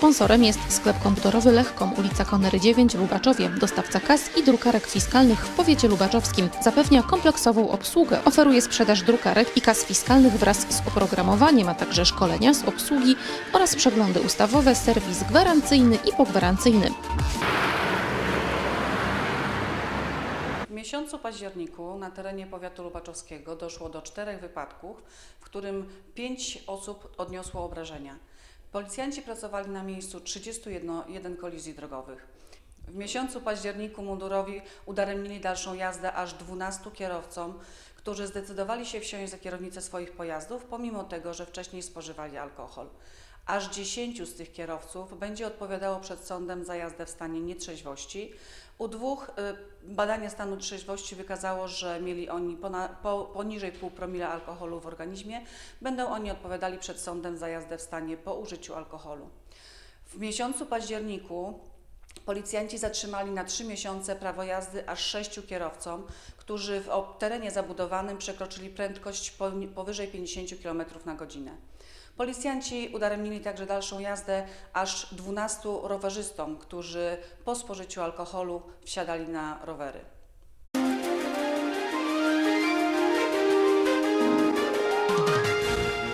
Sponsorem jest sklep komputerowy Lechkom, ulica Konery 9 w Lubaczowie, dostawca kas i drukarek fiskalnych w powiecie lubaczowskim. Zapewnia kompleksową obsługę, oferuje sprzedaż drukarek i kas fiskalnych wraz z oprogramowaniem, a także szkolenia z obsługi oraz przeglądy ustawowe, serwis gwarancyjny i pogwarancyjny. W miesiącu październiku na terenie powiatu lubaczowskiego doszło do czterech wypadków, w którym pięć osób odniosło obrażenia. Policjanci pracowali na miejscu 31 kolizji drogowych. W miesiącu październiku mundurowi udaremnili dalszą jazdę aż 12 kierowcom, którzy zdecydowali się wsiąść za kierownicę swoich pojazdów, pomimo tego, że wcześniej spożywali alkohol. Aż 10 z tych kierowców będzie odpowiadało przed sądem za jazdę w stanie nietrzeźwości. U dwóch y, badanie stanu trzeźwości wykazało, że mieli oni poniżej pół promila alkoholu w organizmie. Będą oni odpowiadali przed sądem za jazdę w stanie po użyciu alkoholu. W miesiącu październiku Policjanci zatrzymali na trzy miesiące prawo jazdy aż sześciu kierowcom, którzy w terenie zabudowanym przekroczyli prędkość powyżej 50 km na godzinę. Policjanci udaremnili także dalszą jazdę aż 12 rowerzystom, którzy po spożyciu alkoholu wsiadali na rowery.